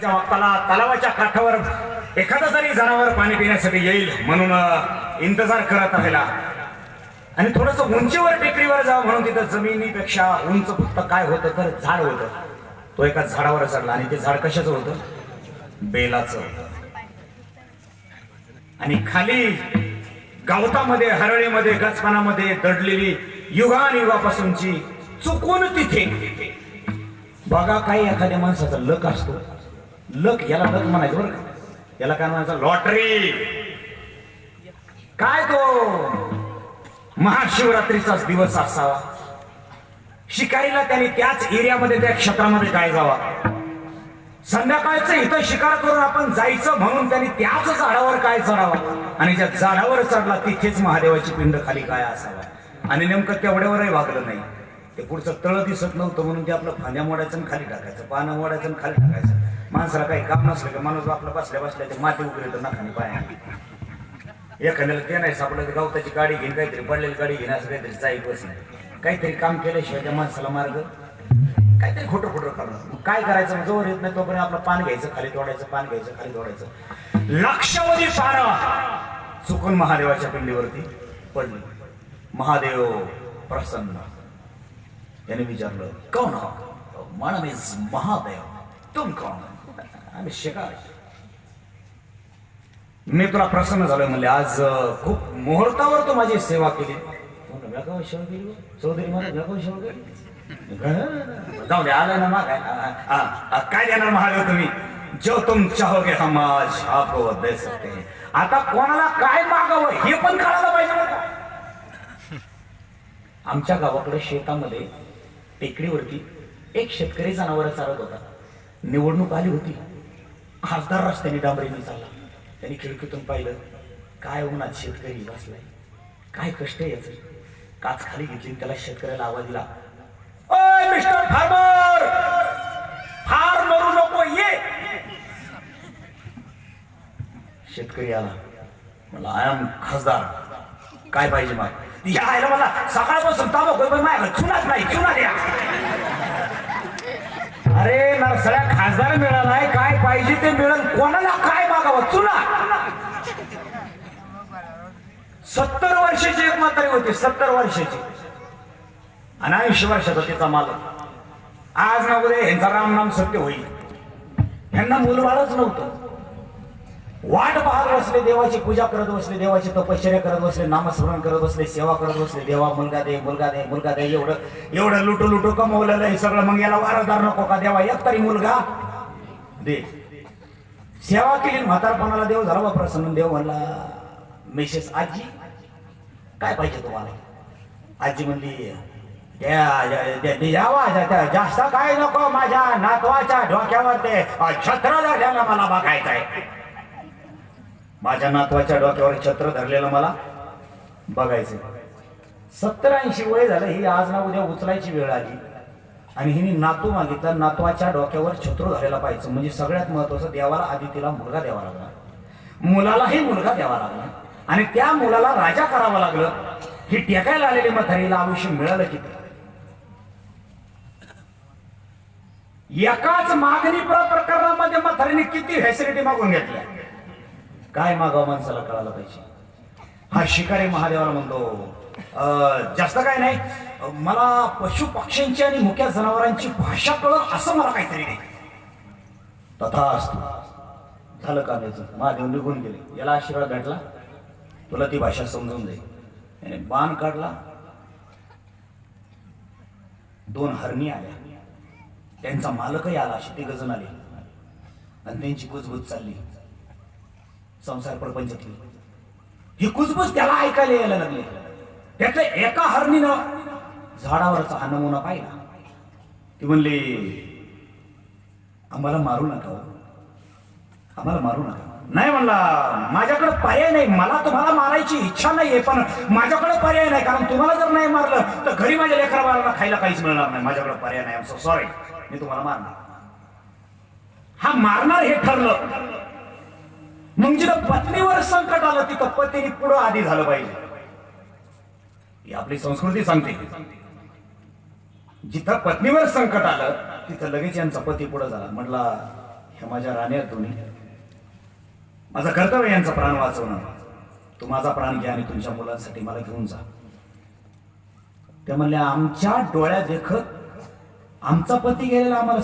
संध्याकाळच्या वक्ताला तलावाच्या काठावर एखादा जरी जनावर पाणी पिण्यासाठी येईल म्हणून इंतजार करत राहिला. आणि थोडस उंचीवर टेकडीवर जावं म्हणून तिथं जमिनीपेक्षा उंच फक्त काय होतं तर झाड होतं. तो एका झाडावर चढला आणि ते झाड कशाचं होतं? बेलाचं. आणि खाली गावतामध्ये हरळीमध्ये गचपानामध्ये दडलेली युगानियुगापासूनची चुकून तिथे. बघा काही एखाद्या माणसाचा लक असतो. लक याला लक म्हणायचं बरं का? याला काय म्हणायचं? लॉटरी. काय तो? महाशिवरात्रीचाच दिवस असावा. शिकारीला त्याने त्याच एरियामध्ये त्या क्षेत्रामध्ये काय जावा. संध्याकाळचं इथं शिकार करून आपण जायचं म्हणून त्यांनी त्याच झाडावर काय चढावा. आणि ज्या झाडावर चढला तिथेच महादेवाची पिंड खाली काय असावा. आणि नेमकं तेवढ्यावरही वागलं नाही. ते पुढचं तळ दिसत नव्हतं म्हणून ते आपलं फांद्या मोडायचं खाली टाकायचं पानं मोडायचं खाली टाकायचं. माणसाला काही काम नसलं का माणूस आपलं बसल्या बसल्या ते माती उघडे तर नाकाने पाया एखाद्याला ते नाही सापडलं तर गवताची गाडी घेईन काहीतरी पडलेली गाडी घेईन असं काहीतरी बस नाही काहीतरी काम केल्याशिवाय त्या माणसाला मार्ग काहीतरी खोटं खोटं करणं मग काय करायचं? मग जोर येत नाही तोपर्यंत आपलं पान घ्यायचं खाली तोडायचं पान घ्यायचं खाली तोडायचं. लक्षावधी पानं चुकून महादेवाच्या पिंडीवरती पडली. महादेव प्रसन्न. याने विचारलं कोण हो? मानव इज महादेव तुम कोण आम्ही शिकार मी तुला प्रसन्न झालोय म्हणले आज खूप मुहूर्तावर तू माझी सेवा केली. चौधरी मला जाऊ दे आलं ना मग. काय देणार महाग तुम्ही? जो तुम चाहोगे हम आज आपको दे सकते हैं. आता कोणाला काय मागावं हे पण कळायला पाहिजे आमच्या गावाकडे शेतामध्ये टेकडीवरती एक शेतकरी जनावर चालत होता. निवडणूक आली होती. खासदार रस्त्याने डांबरीने चालला. त्यांनी खिडकीतून पाहिलं काय उन्हात शेतकरी बसलाय? काय कष्ट याच याचं? काच खाली घेतली त्याला शेतकऱ्याला आवाज दिला मिस्टर फार्मर! फार मरू नको ये! शेतकरी आला. मला आय एम खासदार. काय पाहिजे मग या आयला मला सकाळपासून ताबा माझ्याकडे चुनाच नाही चुना द्या. अरे नरसळ्या खासदार मिळालाय काय पाहिजे ते मिळेल. कोणाला काय मागावं? चुना सत्तर वर्षाची एक म्हातारी होती सत्तर वर्षाची. आणि ऐंशी वर्षाचा तिचा मालक. आज ना उद्या यांचा राम नाम सत्य होईल. यांना मुलबाळच नव्हतं. वाट पाहत बसले देवाची पूजा करत बसले देवाची तपश्चर्या करत बसले नामस्मरण करत बसले सेवा करत बसले. देवा मुलगा दे मुलगा दे मुलगा दे. एवढं एवढं लुटू लुटू कमवलेलं हे सगळं. मग याला वारसदार नको का? देवा एक तरी मुलगा दे. सेवा केली म्हातारपणाला देव झाला बा प्रसन्न देव म्हणला मिसेस आजी काय पाहिजे तुम्हाला? आजी म्हणली जास्त काय नको माझ्या नातवाच्या डोक्यावर ते छत्र धरलेलं मला बघायचं आहे माझ्या नातवाच्या डोक्यावर छत्र धरलेलं मला बघायचं सत्तर ऐंशी वय झालं ही आज ना उद्या उचलायची वेळ आली. आणि हिने नातू मागितला नातवाच्या डोक्यावर छत्र झालेला पाहिजे म्हणजे सगळ्यात महत्वाचं देवाला आधी तिला मुलगा द्यावा लागला. मुलालाही मुलगा द्यावा लागला. आणि त्या मुलाला राजा करावं लागलं. ही टेकायला आलेली म्हातारीला आयुष्य मिळालं किती एकाच मागणी प्रकरणामध्ये म्हातारीने किती फॅसिलिटी मागून घेतल्या? काय मागावं माणसाला कळायला पाहिजे. हा शिकारी महादेवाला म्हणतो जास्त काय नाही. मला पशु पक्ष्यांची आणि मुक्या जनावरांची भाषा कळत असं मला काहीतरी नाही. तथा असतो. झालं कांद्याचं महादेव निघून गेले. याला आशीर्वाद भेटला? तुला ती भाषा समजून जाईल. याने बाण काढला. दोन हरणी आल्या. त्यांचा मालकही आला. अशी ती गजन आली. आणि त्यांची कुजबूज चालली. संसार प्रपंचातली. ही कुजबूज त्याला ऐकायला यायला लागली. त्यातल्या एका हरणीनं झाडावरचा हा नमुना पाहिला. ती म्हणली आम्हाला मारू नका हो. आम्हाला मारू नका. नाही म्हणला माझ्याकडे पर्याय नाही. मला तुम्हाला मारायची इच्छा नाहीये पण माझ्याकडे पर्याय नाही. कारण तुम्हाला जर नाही मारलं तर घरी माझ्या लेकरा बाळाला खायला काहीच मिळणार नाही. माझ्याकडे पर्याय नाही. सॉरी मी तुम्हाला मारणार. हा मारणार हे ठरलं. मग जिथं पत्नीवर संकट आलं तिथं पतीने पुढं आधी झालं पाहिजे. ही आपली संस्कृती सांगते. जिथं पत्नीवर संकट आलं तिथं लगेच यांचा पती पुढं झाला. म्हटला हे माझ्या राण्या तुम्ही माझं कर्तव्य यांचा प्राण वाचवणं. तू माझा प्राण घ्या आणि तुमच्या मुलांसाठी मला घेऊन जा. त्या म्हणल्या आमच्या डोळ्या देखत आमचा पती गेलेला आम्हाला